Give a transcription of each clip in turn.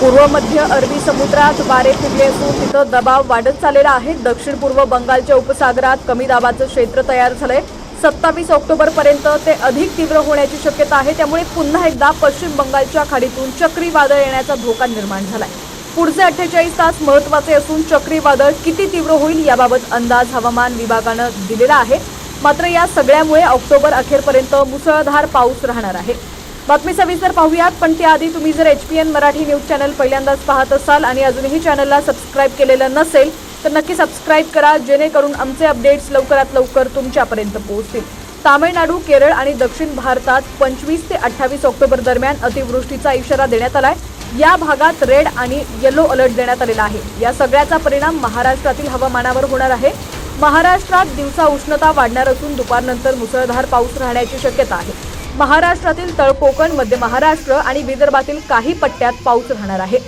पूर्व मध्य अरबी समुद्रात वारे फिरले असून तिथं दबाव वाढत चाललेला आहे. दक्षिण पूर्व बंगालच्या उपसागरात कमी दाबाचं क्षेत्र तयार झालंय. सत्तावीस ऑक्टोबर पर्यंत ते अधिक तीव्र होण्याची शक्यता आहे. त्यामुळे पुन्हा एकदा पश्चिम बंगालच्या खाडीतून चक्रीवादळ येण्याचा धोका निर्माण झालाय. पुढचे अठ्ठेचाळीस तास महत्त्वाचे असून चक्रीवादळ किती तीव्र होईल याबाबत अंदाज हवामान विभागानं दिलेला आहे. मात्र या सगळ्यामुळे ऑक्टोबर अखेरपर्यंत मुसळधार पाऊस राहणार आहे. बातमी सविस्तर पाहूयात पण त्याआधी तुम्ही जर H P N Marathi news channel पहिल्यांदाच पाहत असाल आणि अजूनही चॅनलला सबस्क्राईब केलेलं नसेल तर नक्की सबस्क्राईब करा जेणेकरून आमचे अपडेट्स लवकरात लवकर तुमच्यापर्यंत पोहोचतील. तामिळनाडू केरळ आणि दक्षिण भारतात पंचवीस ते अठ्ठावीस ऑक्टोबर दरम्यान अतिवृष्टीचा इशारा देण्यात आलाय. या भागात रेड आणि येलो अलर्ट देण्यात आलेला आहे. या सगळ्याचा परिणाम महाराष्ट्रातील हवामानावर होणार आहे. महाराष्ट्रात दिवसा उष्णता वाढणार असून दुपारनंतर मुसळधार पाऊस राहण्याची शक्यता आहे. महाराष्ट्रातील तळकोकण मध्य महाराष्ट्र आणि विदर्भातील काही पट्ट्यात पाऊस राहणार आहे.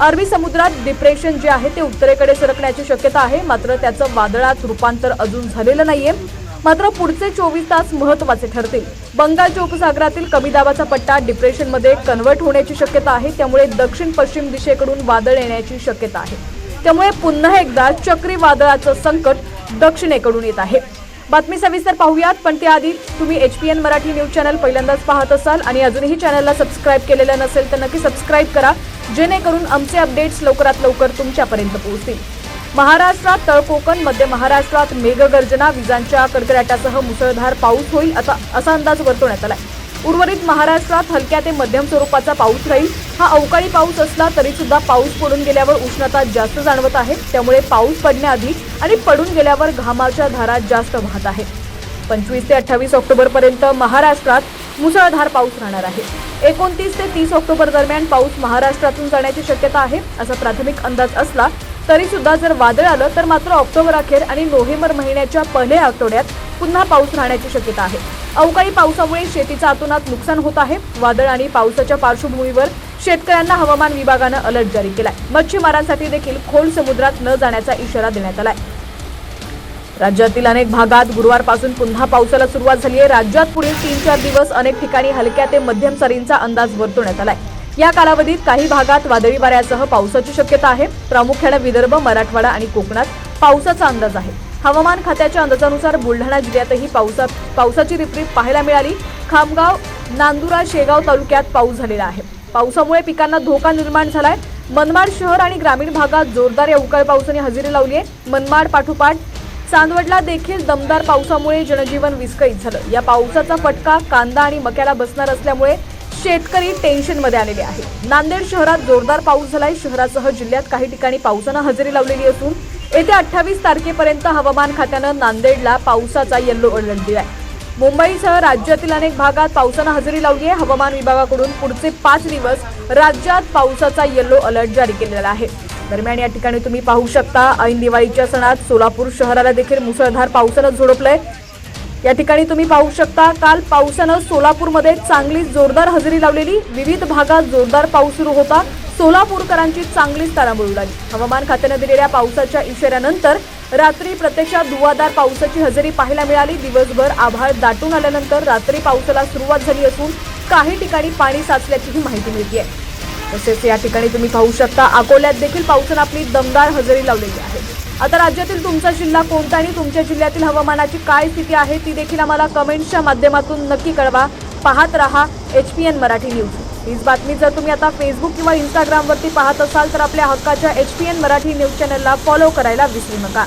अरबी समुद्रात डिप्रेशन जे आहे ते उत्तरेकडे सरकण्याची शक्यता आहे. मात्र त्याचं वादळात रूपांतर अजून झालेलं नाहीये. मात्र पुढचे चोवीस तास महत्त्वाचे ठरतील. बंगालच्या उपसागरातील कमी दाबाचा पट्टा डिप्रेशनमध्ये कन्व्हर्ट होण्याची शक्यता आहे. त्यामुळे दक्षिण पश्चिम दिशेकडून वादळ येण्याची शक्यता आहे. त्यामुळे पुन्हा एकदा चक्रीवादळाचं संकट दक्षिणेकडून येत आहे. बातमी सविस्तर पाहूयात पण त्याआधी तुम्ही H P N Marathi news channel पहिल्यांदाच पाहत असाल आणि अजूनही चॅनलला सबस्क्राईब केलेलं नसेल तर नक्की सबस्क्राईब करा जेणेकरून आमचे अपडेट्स लवकरात लवकर तुमच्यापर्यंत पोहोचतील. महाराष्ट्रात तळकोकण मध्य महाराष्ट्रात मेघगर्जना विजांच्या कडकडाटासह मुसळधार पाऊस होईल असा असा अंदाज वर्तवण्यात आहे उर्वरित महाराष्ट्रात हलक्या ते मध्यम स्वरूपाचा पाऊस राहील. हा अवकाळी पाऊस असला तरी सुद्धा पाऊस पडून गेल्यावर उष्णता जास्त जाणवत आहे. त्यामुळे पाऊस पडण्याआधी आणि पडून गेल्यावर घामाच्या धारा जास्त वाहत आहे. पंचवीस ते अठ्ठावीस ऑक्टोबर पर्यंत महाराष्ट्रात मुसळधार पाऊस राहणार आहे. एकोणतीस ते तीस ऑक्टोबर दरम्यान पाऊस महाराष्ट्रातून जाण्याची शक्यता आहे. असा प्राथमिक अंदाज असला तरी सुद्धा जर वादळ आलं तर मात्र ऑक्टोबर अखेर आणि नोव्हेंबर महिन्याच्या पहिल्या आठवड्यात पुन्हा पाऊस राहण्याची शक्यता आहे. अवकाळी पावसामुळे शेतीचं अतोनात नुकसान होत आहे. वादळ आणि पावसाच्या पार्श्वभूमीवर शेतकऱ्यांना हवामान विभागानं अलर्ट जारी केलाय. मच्छीमारांसाठी देखील खोल समुद्रात न जाण्याचा इशारा देण्यात आलाय. राज्यातील अनेक भागात गुरुवारपासून पुन्हा पावसाला सुरुवात झाली आहे. राज्यात पुढील तीन चार दिवस अनेक ठिकाणी हलक्या ते मध्यम सरींचा अंदाज वर्तवण्यात आलाय. या कालावधीत काही भागात वादळी वाऱ्यासह पावसाची शक्यता आहे. प्रामुख्यानं विदर्भ मराठवाडा आणि कोकणात पावसाचा अंदाज आहे. हवामान खात्याच्या अंदाजानुसार बुलढाणा जिल्ह्यातही पावसा पावसाची रिपरिप पाहायला मिळाली. खामगाव नांदुरा शेगाव तालुक्यात पाऊस झालेला आहे. पावसामुळे पिकांना धोका निर्माण झालाय. मनमाड शहर आणि ग्रामीण भागात जोरदार या अवकाळी पावसाने हजेरी लावली आहे. मनमाड पाठोपाठ चांदवडला देखील दमदार पावसामुळे जनजीवन विस्कळीत झालं. या पावसाचा फटका कांदा आणि मक्याला बसणार असल्यामुळे शेतकरी टेन्शनमध्ये आलेले आहे नांदेड शहरात जोरदार पाऊस झालाय. शहरासह जिल्ह्यात काही ठिकाणी पावसानं हजेरी लावलेली असून येत्या अठ्ठावीस तारखेपर्यंत हवामान खात्यानं नांदेडला पावसाचा येल्लो अलर्ट दिलाय. मुंबईसह राज्यातील अनेक भागात पावसानं हजेरी लावली आहे. हवामान विभागाकडून पुढचे पाच दिवस राज्यात पावसाचा येल्लो अलर्ट जारी केलेला आहे. दरम्यान या ठिकाणी तुम्ही पाहू शकता ऐन दिवाळीच्या सणात सोलापूर शहराला देखील मुसळधार पावसानं झोडपलंय. या ठिकाणी तुम्ही पाहू शकता काल पावसानं सोलापूरमध्ये चांगली जोरदार हजेरी लावलेली. विविध भागात जोरदार पाऊस सुरू होता. सोलापूरकरांची चांगलीच तारांबळ उडाली. हवामान खात्यानं दिलेल्या पावसाच्या इशाऱ्यानंतर रात्री प्रत्यक्षात धुवाधार पावसाची हजेरी पाहायला मिळाली. दिवसभर आभाळ दाटून आल्यानंतर रात्री पावसाला सुरुवात झाली असून काही ठिकाणी पाणी साचल्याचीही माहिती मिळते तसेच या ठिकाणी तुम्ही पाहू शकता अकोल्यात देखील पावसानं आपली दमदार हजेरी लावलेली आहे. आता राज्यातील तुमचा जिल्हा कोणता आणि तुमच्या जिल्ह्यातील हवामानाची काय स्थिती आहे ती देखील आम्हाला कमेंट्सच्या माध्यमातून नक्की कळवा. पाहत रहा H P N Marathi news. हीच बातमी जर तुम्ही आता फेसबुक किंवा इंस्टाग्रामवरती पाहत असाल तर आपल्या हक्काच्या H P N Marathi news चॅनलला फॉलो करायला विसरू नका.